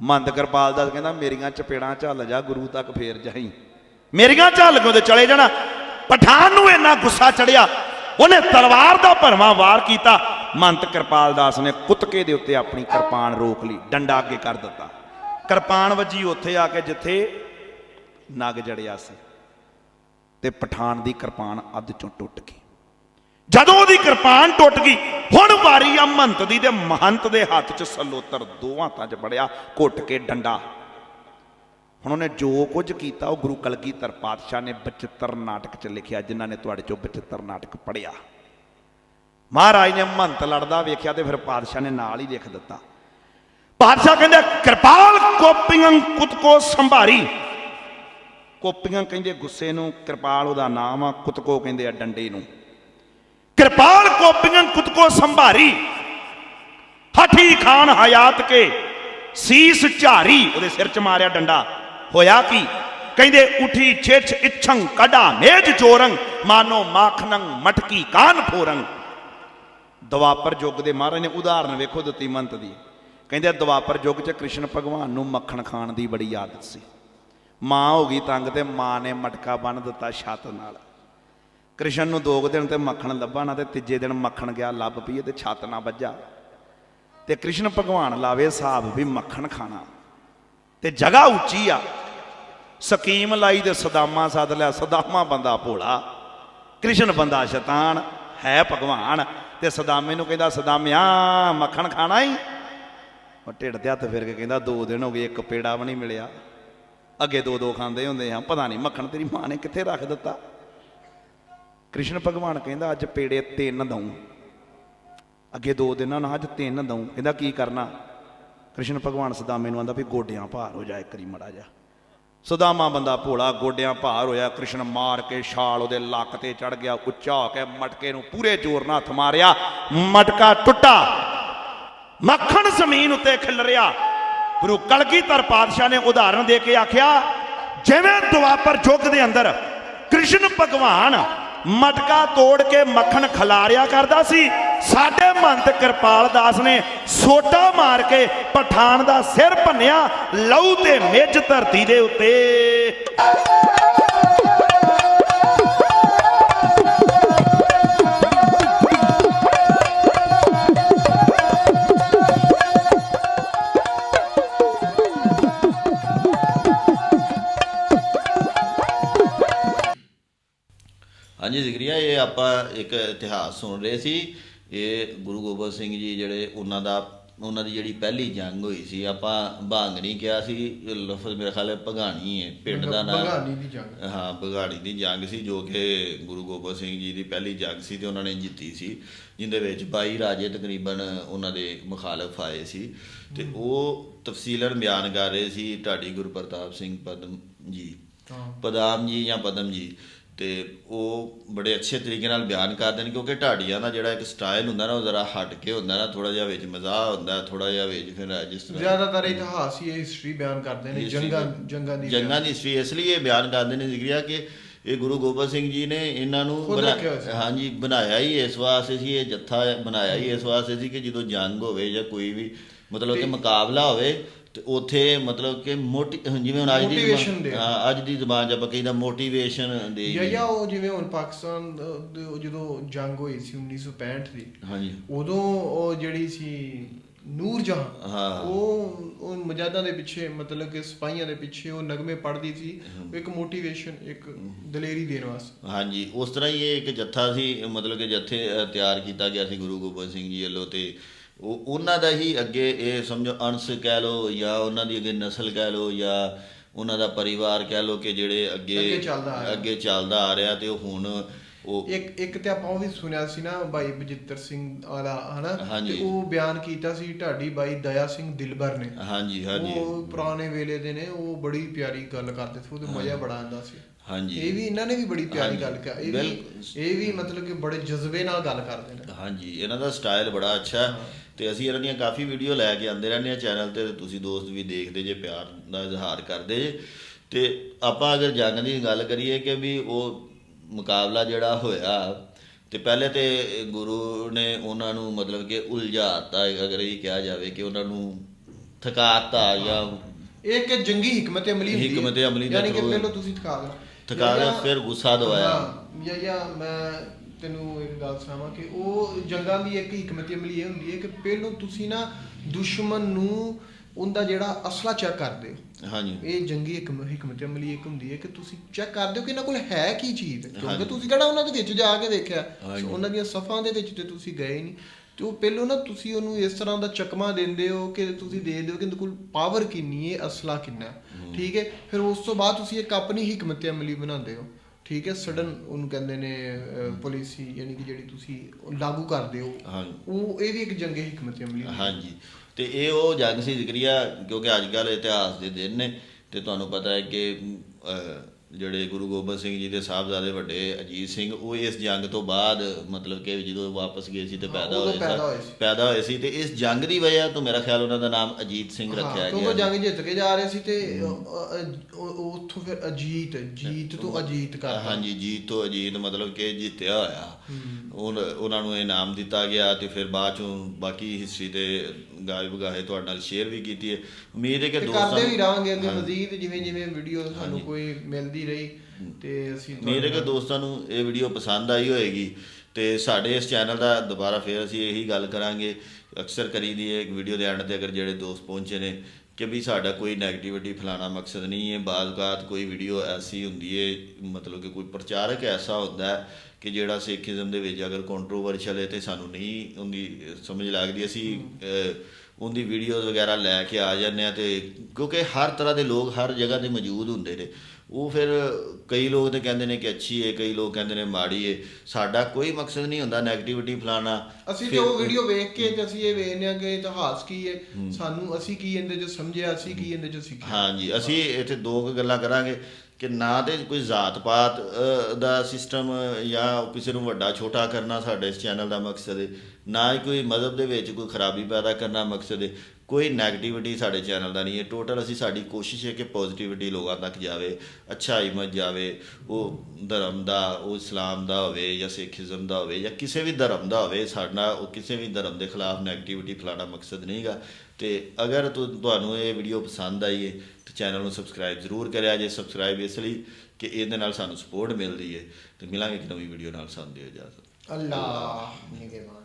ਮੰਦ ਕਿਰਪਾਲ ਦਾ ਕਹਿੰਦਾ, ਮੇਰੀਆਂ ਚਪੇੜਾਂ ਝੱਲ ਜਾ, ਗੁਰੂ ਤੱਕ ਫੇਰ ਜਾਈ। ਮੇਰੀਆਂ ਝੱਲ ਕੇ ਉਹਦੇ ਚਲੇ ਜਾਣਾ। ਪਠਾਨ ਨੂੰ ਇੰਨਾ ਗੁੱਸਾ ਚੜਿਆ। ਉਹਨੇ ਤਲਵਾਰ ਦਾ ਭਰਵਾਂ ਵਾਰ ਕੀਤਾ। ਮੰਤ ਕਿਰਪਾਲ ਦਾਸ ਨੇ ਕੁੱਤਕੇ ਦੇ ਉੱਤੇ ਆਪਣੀ ਕਿਰਪਾਨ ਰੋਕ ਲਈ। ਡੰਡਾ ਅੱਗੇ ਕਰ ਦਿੱਤਾ। ਕਿਰਪਾਨ ਵੱਜੀ ਉੱਥੇ ਆ ਕੇ ਜਿੱਥੇ ਨਗ ਜੜਿਆ ਸੀ। ਤੇ ਪਠਾਨ ਦੀ ਕਿਰਪਾਨ ਅੱਧ ਚੋਂ ਟੁੱਟ ਗਈ। ਜਦੋਂ ਉਹਦੀ ਕਿਰਪਾਨ ਟੁੱਟ ਗਈ, ਹੁਣ ਵਾਰੀ ਆ ਮਹੰਤ ਦੀ ਤੇ ਮਹੰਤ ਦੇ ਹੱਥ 'ਚ ਸਲੋਤਰ ਦੋ ਹੱਥਾਂ 'ਚ ਫੜਿਆ। ਘੁੱਟ ਕੇ ਡੰਡਾ ਹੁਣ ਉਹਨੇ ਜੋ ਕੁਝ ਕੀਤਾ, ਉਹ ਗੁਰੂ ਕਲਗੀਧਰ ਪਾਤਸ਼ਾਹ ਨੇ ਬਚਿੱਤਰ ਨਾਟਕ 'ਚ ਲਿਖਿਆ, ਜਿਨ੍ਹਾਂ ਨੇ ਤੁਹਾਡੇ 'ਚੋਂ ਬਚਿੱਤਰ ਨਾਟਕ ਪੜਿਆ ਮਹਾਰਾਜ ਨੇ ਮੰਤ ਲੜਦਾ ਵੇਖਿਆ ਤੇ ਫਿਰ ਪਾਤਸ਼ਾਹ ਨੇ ਨਾਲ ਹੀ ਲਿਖ ਦਿੱਤਾ। ਪਾਤਸ਼ਾਹ ਕਹਿੰਦੇ, ਕਿਰਪਾਲ ਕੋਪੀਆਂ ਕੁਤਕੋ ਸੰਭਾਰੀ। ਕੋਪੀਆਂ ਕਹਿੰਦੇ, ਗੁੱਸੇ ਨੂੰ, ਕਿਰਪਾਲ ਉਹਦਾ ਨਾਮ ਆ, ਕੁਤਕੋ ਕਹਿੰਦੇ ਆ ਡੰਡੇ ਨੂੰ। ਕਿਰਪਾਲ ਕੋਪੀਆਂ ਕੁਤਕੋ ਸੰਭਾਰੀ। ਹਠੀ ਖਾਨ ਹਯਾਤ ਕੇ ਸੀਸ ਝਾਰੀ, ਉਹਦੇ ਸਿਰ 'ਚ ਮਾਰਿਆ ਡੰਡਾ। ਹੋਇਆ ਕੀ? ਕਹਿੰਦੇ, ਉਠੀ ਛਿਛ ਇਛੰ ਕਢਾ ਮੇਜ ਚੋਰੰਗ ਮਾਨੋ ਮਾਖਨੰ ਮਟਕੀ ਕਾਨ ਫੋਰੰਗ ਦਵਾਪਰ ਯੁੱਗ ਦੇ ਮਹਾਰਾਜ ਨੇ ਉਦਾਹਰਨ ਵੇਖੋ ਦਿੱਤੀ ਮੰਤ ਦੀ। ਕਹਿੰਦੇ ਦਵਾਪਰ ਯੁੱਗ 'ਚ ਕ੍ਰਿਸ਼ਨ ਭਗਵਾਨ ਨੂੰ ਮੱਖਣ ਖਾਣ ਦੀ ਬੜੀ ਆਦਤ ਸੀ। ਮਾਂ ਹੋ ਗਈ ਤੰਗ ਤੇ ਮਾਂ ਨੇ ਮਟਕਾ ਬੰਨ ਦਿੱਤਾ ਛੱਤ ਨਾਲ। ਕ੍ਰਿਸ਼ਨ ਨੂੰ ਦੋ ਕੁ ਦਿਨ ਤੇ ਮੱਖਣ ਲੱਭਾ ਨਾ ਤੇ ਤੀਜੇ ਦਿਨ ਮੱਖਣ ਗਿਆ, ਲੱਭ ਪਈਏ ਤੇ ਛੱਤ ਨਾ ਵੱਜਾ। ਤੇ ਕ੍ਰਿਸ਼ਨ ਭਗਵਾਨ ਲਾਵੇ ਹਿਸਾਬ ਵੀ ਮੱਖਣ ਖਾਣਾ। ਤੇ ਜਗ੍ਹਾ ਉੱਚੀ ਆ। ਸਕੀਮ ਲਾਈ ਤੇ ਸਦਾਮਾ ਸੱਦ ਲਿਆ। ਸਦਾਮਾ ਬੰਦਾ ਭੋਲਾ। ਕ੍ਰਿਸ਼ਨ ਬੰਦਾ ਸ਼ੈਤਾਨ। ਹੈ ਭਗਵਾਨ। ਤੇ ਸਦਾਮੇ ਨੂੰ ਕਹਿੰਦਾ, ਸਦਾਮਿਆ, ਮੱਖਣ ਖਾਣਾ ਹੀ ਉਹ ਢਿੱਡ ਤੇ ਹੱਥ ਫਿਰ ਕੇ ਕਹਿੰਦਾ, ਦੋ ਦਿਨ ਹੋ ਗਏ, ਇੱਕ ਪੇੜਾ ਵੀ ਨਹੀਂ ਮਿਲਿਆ। ਅੱਗੇ ਦੋ ਦੋ ਖਾਂਦੇ ਹੁੰਦੇ ਆ। ਪਤਾ ਨਹੀਂ ਮੱਖਣ ਤੇਰੀ ਮਾਂ ਨੇ ਕਿੱਥੇ ਰੱਖ ਦਿੱਤਾ? ਕ੍ਰਿਸ਼ਨ ਭਗਵਾਨ ਕਹਿੰਦਾ, ਅੱਜ ਪੇੜੇ ਤਿੰਨ ਦਊਂ। ਅੱਗੇ ਦੋ ਦਿਨਾਂ ਨਾਲ ਅੱਜ ਤਿੰਨ ਦਊਂ। ਕਹਿੰਦਾ, ਕੀ ਕਰਨਾ? ਕ੍ਰਿਸ਼ਨ ਭਗਵਾਨ ਸਦਾਮੇ ਨੂੰ ਆਂਦਾ ਵੀ ਗੋਡਿਆਂ ਭਾਰ ਹੋ ਜਾ ਇੱਕ ਵਾਰੀ ਮੜਾ ਜਾ ਸੁਦਾਮਾ ਬੰਦਾ ਭੋਲਾ, ਗੋਡਿਆਂ ਭਾਰ ਹੋਇਆ, ਕ੍ਰਿਸ਼ਨ ਮਾਰ ਕੇ ਛਾਲ ਉਹਦੇ ਲੱਕ ਤੇ ਚੜ ਗਿਆ, ਉੱਚਾ ਹੋ ਕੇ ਮਟਕੇ ਨੂੰ ਪੂਰੇ ਜ਼ੋਰ ਨਾਲ ਹੱਥ ਮਾਰਿਆ, ਮਟਕਾ ਟੁੱਟਾ। ਮੱਖਣ ਜ਼ਮੀਨ ਉੱਤੇ ਖਿਲਰਿਆ ਗੁਰੂ ਕਲਗੀਧਰ ਪਾਤਸ਼ਾਹ ਨੇ ਉਦਾਹਰਨ ਦੇ ਕੇ ਆਖਿਆ, ਜਿਵੇਂ ਦੁਆਪਰ ਯੁੱਗ ਦੇ ਅੰਦਰ ਕ੍ਰਿਸ਼ਨ ਭਗਵਾਨ ਮਟਕਾ ਤੋੜ ਕੇ ਮੱਖਣ ਖਿਲਾਰਿਆ ਕਰਦਾ ਸੀ ਸਾਡੇ ਮੰਤ ਕਿਰਪਾਲ ਦਾਸ ਨੇ ਸੋਟਾ ਮਾਰ ਕੇ ਪਠਾਨ ਦਾ ਸਿਰ ਭੰਨਿਆ, ਲਹੂ ਤੇ ਮਿੱਝ ਧਰਤੀ ਦੇ ਉੱਤੇ। ਹਾਂਜੀ, ਜ਼ਿਕਰੀਆ, ਇਹ ਆਪਾਂ ਇੱਕ ਇਤਿਹਾਸ ਸੁਣ ਰਹੇ ਸੀ। ਇਹ ਗੁਰੂ ਗੋਬਿੰਦ ਸਿੰਘ ਜੀ ਜਿਹੜੇ ਉਹਨਾਂ ਦਾ ਉਹਨਾਂ ਦੀ ਜਿਹੜੀ ਪਹਿਲੀ ਜੰਗ ਹੋਈ ਸੀ ਆਪਾਂ ਬਾਂਗਣੀ ਕਿਹਾ ਸੀ ਲਫ਼ਜ਼ ਮੇਰੇ ਖਿਆਲ ਹੈ ਭਗਾਣੀ ਹੈ ਪਿੰਡ ਦਾ ਨਾਮ ਭਗਾਣੀ ਦੀ ਜੰਗ। ਹਾਂ ਭਗਾਣੀ ਦੀ ਜੰਗ ਸੀ ਜੋ ਕਿ ਗੁਰੂ ਗੋਬਿੰਦ ਸਿੰਘ ਜੀ ਦੀ ਪਹਿਲੀ ਜੰਗ ਸੀ ਤੇ ਉਹਨਾਂ ਨੇ ਜਿੱਤੀ ਸੀ ਜਿੰਦੇ ਵਿੱਚ 22 ਰਾਜੇ ਤਕਰੀਬਨ ਉਹਨਾਂ ਦੇ ਮੁਖਾਲਫ ਆਏ ਸੀ। ਤੇ ਉਹ ਤਫਸੀਲਨ ਬਿਆਨ ਕਰ ਰਹੇ ਸੀ ਢਾਡੀ ਗੁਰੂ ਪ੍ਰਤਾਪ ਸਿੰਘ ਪਦਮ ਜੀ। ਪਦਾਮ ਜੀ ਜਾਂ ਪਦਮ ਜੀ। ਤੇ ਉਹ ਬੜੇ ਅੱਛੇ ਤਰੀਕੇ ਨਾਲ ਬਿਆਨ ਕਰਦੇ ਨੇ ਕਿਉਂਕਿ ਢਾਡੀਆਂ ਦਾ ਜਿਹੜਾ ਇੱਕ ਸਟਾਈਲ ਹੁੰਦਾ ਨਾ ਉਹ ਜ਼ਰਾ ਹਟ ਕੇ ਹੁੰਦਾ ਨਾ ਥੋੜਾ ਜਿਹਾ ਵਿੱਚ ਮਜ਼ਾਕ ਹੁੰਦਾ ਥੋੜਾ ਜਿਹਾ ਵਿੱਚ ਫਿਰ ਜਿਸ ਤਰ੍ਹਾਂ ਜ਼ਿਆਦਾਤਰ ਇਤਿਹਾਸ ਹੀ ਹਿਸਟਰੀ ਬਿਆਨ ਕਰਦੇ ਨੇ ਜੰਗਾਂ ਜੰਗਾਂ ਦੀ ਜੰਗਾਂ ਦੀ ਹਿਸਟਰੀ ਇਸ ਲਈ ਇਹ ਬਿਆਨ ਕਰਦੇ ਨੇ ਜ਼ਿਕਰਿਆ ਕਿ ਇਹ ਗੁਰੂ ਗੋਬਿੰਦ ਸਿੰਘ ਜੀ ਨੇ ਇਹਨਾਂ ਨੂੰ। ਹਾਂਜੀ ਬਣਾਇਆ ਹੀ ਇਸ ਵਾਸਤੇ ਸੀ ਇਹ ਜੱਥਾ ਬਣਾਇਆ ਹੀ ਇਸ ਵਾਸਤੇ ਸੀ ਕਿ ਜਦੋਂ ਜੰਗ ਹੋਵੇ ਜਾਂ ਕੋਈ ਵੀ ਮਤਲਬ ਕਿ ਮੁਕਾਬਲਾ ਹੋਵੇ ਤੇ ਉੱਥੇ ਮਤਲਬ ਕਿ ਮੋਟੀ ਜਿਵੇਂ ਹੁਣ ਅੱਜ ਦੀ ਅੱਜ ਦੀ ਜ਼ਬਾਨ 'ਚ ਆਪਾਂ ਕਹਿੰਦਾ ਮੋਟੀਵੇਸ਼ਨ ਦੇ ਜਾਂ। ਜਾਂ ਉਹ ਜਿਵੇਂ ਹੁਣ ਪਾਕਿਸਤਾਨ ਜਦੋਂ ਜੰਗ ਹੋਈ ਸੀ 1965 ਦੀ ਹਾਂਜੀ। ਉਦੋਂ ਉਹ ਜਿਹੜੀ ਸੀ ਨੂਰ ਜਹਾਂ ਹਾਂ। ਉਹ ਉਹ ਮਜਾਦਾਂ ਦੇ ਪਿੱਛੇ ਮਤਲਬ ਕਿ ਸਿਪਾਹੀਆਂ ਦੇ ਪਿੱਛੇ ਉਹ ਨਗਮੇ ਪੜ੍ਹਦੀ ਸੀ ਇੱਕ ਮੋਟੀਵੇਸ਼ਨ ਇੱਕ ਦਲੇਰੀ ਦੇਣ ਵਾਸਤੇ। ਹਾਂਜੀ ਉਸ ਤਰ੍ਹਾਂ ਹੀ ਇਹ ਇੱਕ ਜੱਥਾ ਸੀ ਮਤਲਬ ਕਿ ਜੱਥੇ ਤਿਆਰ ਕੀਤਾ ਗਿਆ ਸੀ ਗੁਰੂ ਗੋਬਿੰਦ ਸਿੰਘ ਜੀ ਵੱਲੋਂ ਤੇ ਉਹ ਉਹਨਾਂ ਦਾ ਹੀ ਅੱਗੇ ਇਹ ਸਮਝੋ ਅੰਸ਼ ਕਹਿ ਲਓ ਜਾਂ ਉਹਨਾਂ ਦੀ ਅੱਗੇ ਨਸਲ ਕਹਿ ਲਓ ਜਾਂ ਉਹਨਾਂ ਦਾ ਪਰਿਵਾਰ ਕਹਿ ਲਓ ਕਿ ਜਿਹੜੇ ਅੱਗੇ ਅੱਗੇ ਚੱਲਦਾ ਆ ਰਿਹਾ। ਤੇ ਉਹ ਹੁਣ ਉਹ ਇੱਕ ਇੱਕ ਤੇ ਆਪਾਂ ਉਹ ਵੀ ਸੁਣਿਆ ਸੀ ਨਾ ਭਾਈ ਬਜਿੱਤਰ ਸਿੰਘ ਵਾਲਾ ਹਨਾ। ਤੇ ਉਹ ਬਿਆਨ ਕੀਤਾ ਸੀ ਢਾਡੀ ਬਾਈ ਦਇਆ ਸਿੰਘ ਦਿਲਬਰ ਨੇ। ਹਾਂਜੀ ਹਾਂਜੀ। ਉਹ ਪੁਰਾਣੇ ਵੇਲੇ ਦੇ ਨੇ ਉਹ ਬੜੀ ਪਿਆਰੀ ਗੱਲ ਕਰਦੇ ਸੀ ਉਹਦੇ ਮਜ਼ਾ ਬੜਾ ਆਉਂਦਾ ਸੀ। ਹਾਂਜੀ। ਇਹ ਵੀ ਇਹਨਾਂ ਨੇ ਵੀ ਬੜੀ ਪਿਆਰੀ ਗੱਲ ਕਰ ਇਹ ਵੀ। ਇਹ ਵੀ ਮਤਲਬ ਕਿ ਬੜੇ ਜਜ਼ਬੇ ਨਾਲ ਗੱਲ ਕਰਦੇ ਨੇ। ਹਾਂਜੀ ਇਹਨਾਂ ਦਾ ਸਟਾਈਲ ਬੜਾ ਅੱਛਾ ਹੈ। ਤੇ ਅਸੀਂ ਇਹਨਾਂ ਦੀਆਂ ਕਾਫੀ ਵੀਡੀਓ ਲੈ ਕੇ ਆਉਂਦੇ ਰਹਿੰਦੇ ਆ ਚੈਨਲ ਤੇ ਤੁਸੀਂ ਦੋਸਤ ਵੀ ਦੇਖਦੇ ਜੇ ਪਿਆਰ ਦਾ ਇਜ਼ਹਾਰ ਕਰਦੇ ਜੇ ਤੇ ਆਪਾਂ ਅਗਰ ਜੰਗ ਦੀ ਗੱਲ ਕਰੀਏ ਕਿ ਵੀ ਉਹ ਮੁਕਾਬਲਾ ਜਿਹੜਾ ਹੋਇਆ ਤੇ ਪਹਿਲੇ ਤੇ ਗੁਰੂ ਨੇ ਉਹਨਾਂ ਨੂੰ ਮਤਲਬ ਕਿ ਉਲਝਾਤਾ ਅਗਰ ਇਹ ਕਿਹਾ ਜਾਵੇ ਕਿ ਉਹਨਾਂ ਨੂੰ ਥਕਾਤਾ ਜਾਂ ਇਹ ਕਿ ਜੰਗੀ ਹਕਮਤ ਅਮਲੀ ਹੁੰਦੀ ਹੈ। ਹਿਕਮਤ ਅਮਲੀ ਦੇ ਯਾਨੀ ਕਿ ਪਹਿਲਾਂ ਤੁਸੀਂ ਥਕਾ ਦੇਣਾ ਥਕਾ ਫਿਰ ਗੁੱਸਾ ਦਵਾਇਆ। ਜਾਂ ਜਾਂ ਮੈਂ ਤੈਨੂੰ ਇੱਕ ਗੱਲ ਸੁਣਾਵਾਂ ਕਿ ਉਹ ਜੰਗਾਂ ਦੀ ਇੱਕ ਹਕਮਤ ਅਮਲੀ ਇਹ ਹੁੰਦੀ ਹੈ ਕਿ ਪਹਿਲੋਂ ਤੁਸੀਂ ਨਾ ਦੁਸ਼ਮਣ ਨੂੰ ਉਹਦਾ ਜਿਹੜਾ ਅਸਲਾ ਚੈੱਕ ਕਰਦੇ ਹੋ। ਹਾਂਜੀ। ਇਹ ਜੰਗੀ ਹਕਮ ਹਕਮਤ ਅਮਲੀ ਇੱਕ ਹੁੰਦੀ ਹੈ ਕਿ ਤੁਸੀਂ ਚੈੱਕ ਕਰਦੇ ਹੋ ਕਿ ਇਹਨਾਂ ਕੋਲ ਹੈ ਕੀ ਚੀਜ਼। ਕਿਉਂਕਿ। ਤੁਸੀਂ ਕਿਹੜਾ ਉਹਨਾਂ ਦੇ ਵਿੱਚ ਜਾ ਕੇ ਦੇਖਿਆ। ਸੋ ਉਹਨਾਂ ਦੀਆਂ ਸਫਾਂ ਦੇ ਵਿੱਚ ਤੇ ਤੁਸੀਂ ਗਏ ਨਹੀਂ। ਤੇ ਉਹ ਪਹਿਲੋਂ ਨਾ ਤੁਸੀਂ ਉਹਨੂੰ ਇਸ ਤਰ੍ਹਾਂ ਦਾ ਚਕਮਾ ਦਿੰਦੇ ਹੋ ਕਿ ਤੁਸੀਂ ਦੇਖਦੇ ਹੋ ਕਿ ਇਹਦੇ ਕੋਲ ਪਾਵਰ ਕਿੰਨੀ ਹੈ ਅਸਲਾ ਕਿੰਨਾ। ਠੀਕ ਹੈ? ਫਿਰ ਉਸ ਤੋਂ ਬਾਅਦ ਤੁਸੀਂ ਇੱਕ ਆਪਣੀ ਹਕਮਤ ਅਮਲੀ ਬਣਾਉਂਦੇ ਹੋ। ਠੀਕ ਹੈ ਸਡਨ ਉਹਨੂੰ ਕਹਿੰਦੇ ਨੇ ਪਾਲਿਸੀ ਯਾਨੀ ਕਿ ਜਿਹੜੀ ਤੁਸੀਂ ਲਾਗੂ ਕਰਦੇ ਹੋ ਹਾਂਜੀ। ਉਹ ਇਹ ਵੀ ਇੱਕ ਜੰਗੀ ਹਕਮਤ ਅਮਲੀ। ਹਾਂਜੀ। ਤੇ ਇਹ ਉਹ ਜੰਗ ਸੀ ਜ਼ਿਕਰੀਆ ਕਿਉਂਕਿ ਅੱਜ ਕੱਲ ਇਤਿਹਾਸ ਦੇ ਦਿਨ ਨੇ ਤੇ ਤੁਹਾਨੂੰ ਪਤਾ ਹੈ ਕਿ ਜਿਹੜੇ ਗੁਰੂ ਗੋਬਿੰਦ ਸਿੰਘ ਜੀ ਦੇ ਸਾਹਿਬਜ਼ਾਦੇ ਵੱਡੇ ਅਜੀਤ ਸਿੰਘ ਉਹ ਇਸ ਜੰਗ ਤੋਂ ਬਾਅਦ ਮਤਲਬ ਕਿ ਜਦੋਂ ਵਾਪਸ ਗਏ ਸੀ ਤੇ ਪੈਦਾ ਹੋਏ ਸੀ। ਪੈਦਾ ਹੋਏ ਸੀ। ਤੇ ਇਸ ਜੰਗ ਦੀ ਵਜ੍ਹਾ ਤੋਂ ਮੇਰਾ ਖਿਆਲ ਉਹਨਾਂ ਦਾ ਨਾਮ ਅਜੀਤ ਸਿੰਘ ਰੱਖਿਆ ਕਿਉਂਕਿ ਉਹ ਗਿਆ ਜੰਗ ਜਿੱਤ ਕੇ ਜਾ ਰਹੇ ਸੀ ਤੇ ਉੱਥੋਂ ਫਿਰ ਅਜੀਤ ਜੀਤ ਤੋਂ ਅਜੀਤ ਕਰ ਹਾਂਜੀ ਜੀਤ ਤੋਂ ਅਜੀਤ ਮਤਲਬ ਕਿ ਜਿੱਤਿਆ ਹੋਇਆ। ਉਹਨਾਂ ਨੂੰ ਇਹ ਨਾਮ ਦਿੱਤਾ ਗਿਆ ਤੇ ਫਿਰ ਬਾਅਦ ਚੋਂ ਬਾਕੀ ਹਿਸਟਰੀ ਦੇ ਗਾਇਬ ਗਾਹੇ ਤੁਹਾਡੇ ਨਾਲ ਸ਼ੇਅਰ ਵੀ ਕੀਤੀ ਹੈ। ਉਮੀਦ ਹੈ ਕਿ ਦੋਸਤਾਂ ਕਰਦੇ ਵੀ ਰਹਾਂਗੇ ਅੱਗੇ। ਮਜ਼ੀਦ ਜਿਵੇਂ ਜਿਵੇਂ ਵੀਡੀਓ ਸਾਨੂੰ ਕੋਈ ਮਿਲਦੀ ਰਹੀ ਤੇ ਅਸੀਂ ਹੈ ਕਿ ਦੋਸਤਾਂ ਨੂੰ ਇਹ ਵੀਡੀਓ ਪਸੰਦ ਆਈ ਹੋਏਗੀ। ਤੇ ਸਾਡੇ ਇਸ ਚੈਨਲ ਦਾ ਦੁਬਾਰਾ ਫੇਰ ਅਸੀਂ ਇਹੀ ਗੱਲ ਕਰਾਂਗੇ। ਅਕਸਰ ਕਰੀਦੀ ਹੈ ਇੱਕ ਵੀਡੀਓ ਦੇ ਐਂਡ ਤੇ ਅਗਰ ਜਿਹੜੇ ਦੋਸਤ ਪਹੁੰਚੇ ਨੇ ਕਿ ਵੀ ਸਾਡਾ ਕੋਈ 네ਗੇਟਿਵਿਟੀ ਫਲਾਣਾ ਮਕਸਦ ਨਹੀਂ ਹੈ। ਬਾਜ਼ਗਾਤ ਕੋਈ ਵੀਡੀਓ ਐਸੀ ਹੁੰਦੀ ਹੈ ਮਤਲਬ ਕਿ ਕੋਈ ਪ੍ਰਚਾਰਕ ਐਸਾ ਹੁੰਦਾ ਹੈ ਕਿ ਜਿਹੜਾ ਸਿੱਖੀਜ਼ਮ ਦੇ ਵਿੱਚ ਅਗਰ ਕੰਟਰੋਵਰਸ਼ਲ ਹੈ ਤੇ ਸਾਨੂੰ ਨਹੀਂ ਉਹਦੀ ਸਮਝ ਲੱਗਦੀ। ਅਸੀਂ ਉਹਦੀ ਵੀਡੀਓਜ਼ ਵਗੈਰਾ ਲੈ ਕੇ ਆ ਜਾਂਦੇ ਆ ਤੇ ਕਿਉਂਕਿ ਹਰ ਤਰ੍ਹਾਂ ਦੇ ਲੋਕ ਹਰ ਜਗ੍ਹਾ ਤੇ ਮੌਜੂਦ ਹੁੰਦੇ ਨੇ। ਉਹ ਫਿਰ ਕਈ ਲੋਕ ਤੇ ਕਹਿੰਦੇ ਨੇ ਕਿ ਅੱਛੀ ਹੈ ਕਈ ਲੋਕ ਕਹਿੰਦੇ ਨੇ ਮਾੜੀ ਹੈ ਸਾਡਾ ਕੋਈ ਮਕਸਦ ਨਹੀਂ ਹੁੰਦਾ 네ਗੇਟਿਵਿਟੀ ਫਲਾਣਾ। ਅਸੀਂ ਤੇ ਉਹ ਵੀਡੀਓ ਵੇਖ ਕੇ ਤੇ ਅਸੀਂ ਇਹ ਵੇਖਦੇ ਹਾਂ ਕਿ ਇਤਿਹਾਸ ਕੀ ਹੈ। ਸਾਨੂੰ ਅਸੀਂ ਕੀ ਇਹਦੇ ਚ ਸਮਝਿਆ ਅਸੀਂ ਕੀ ਇਹਦੇ ਚ ਸਿੱਖਿਆ। ਹਾਂਜੀ ਅਸੀਂ ਇੱਥੇ ਦੋ ਕੁ ਗੱਲਾਂ ਕਰਾਂਗੇ ਕਿ ਨਾ ਤੇ ਕੋਈ ਜ਼ਾਤ ਪਾਤ ਦਾ ਸਿਸਟਮ ਜਾਂ ਕਿਸੇ ਨੂੰ ਵੱਡਾ ਛੋਟਾ ਕਰਨਾ ਸਾਡੇ ਇਸ ਚੈਨਲ ਦਾ ਮਕਸਦ ਹੈ ਨਾ ਹੀ ਕੋਈ ਮਜ਼ਹਬ ਦੇ ਵਿੱਚ ਕੋਈ ਖਰਾਬੀ ਪੈਦਾ ਕਰਨਾ ਮਕਸਦ ਹੈ ਕੋਈ 네ਗੇਟਿਵਿਟੀ ਸਾਡੇ ਚੈਨਲ ਦਾ ਨਹੀਂ ਹੈ। ਟੋਟਲ ਅਸੀਂ ਸਾਡੀ ਕੋਸ਼ਿਸ਼ ਹੈ ਕਿ ਪੋਜ਼ਿਟਿਵਿਟੀ ਲੋਕਾਂ ਤੱਕ ਜਾਵੇ ਅੱਛਾ ਇਮੇਜ ਜਾਵੇ, ਉਹ ਧਰਮ ਦਾ, ਉਹ ਇਸਲਾਮ ਦਾ ਹੋਵੇ ਜਾਂ ਸਿੱਖੀਜ਼ਮ ਦਾ ਹੋਵੇ ਜਾਂ ਕਿਸੇ ਵੀ ਧਰਮ ਦਾ ਹੋਵੇ, ਸਾਡਾ ਉਹ ਕਿਸੇ ਵੀ ਧਰਮ ਦੇ ਖਿਲਾਫ 네ਗੇਟਿਵਿਟੀ ਫਲਾਣਾ ਮਕਸਦ ਨਹੀਂਗਾ ਤੇ ਅਗਰ ਤੁ- ਤੁਹਾਨੂੰ ਇਹ ਵੀਡੀਓ ਪਸੰਦ ਆਈ ਹੈ, ਤੇ ਚੈਨਲ ਨੂੰ ਸਬਸਕ੍ਰਾਈਬ ਜ਼ਰੂਰ ਕਰਿਆ ਜੇ ਸਬਸਕ੍ਰਾਈਬ ਇਸ ਲਈ ਕਿ ਇਹਦੇ ਨਾਲ ਸਾਨੂੰ ਸਪੋਰਟ ਮਿਲਦੀ ਹੈ। ਤੇ ਮਿਲਾਂਗੇ ਇੱਕ ਨਵੀਂ ਵੀਡੀਓ ਨਾਲ ਸਾਨੂੰ ਦਿਓ ਇਜਾਜ਼ਤ ਅੱਲਾਹ ਨਿਗਹਿਬਾਨ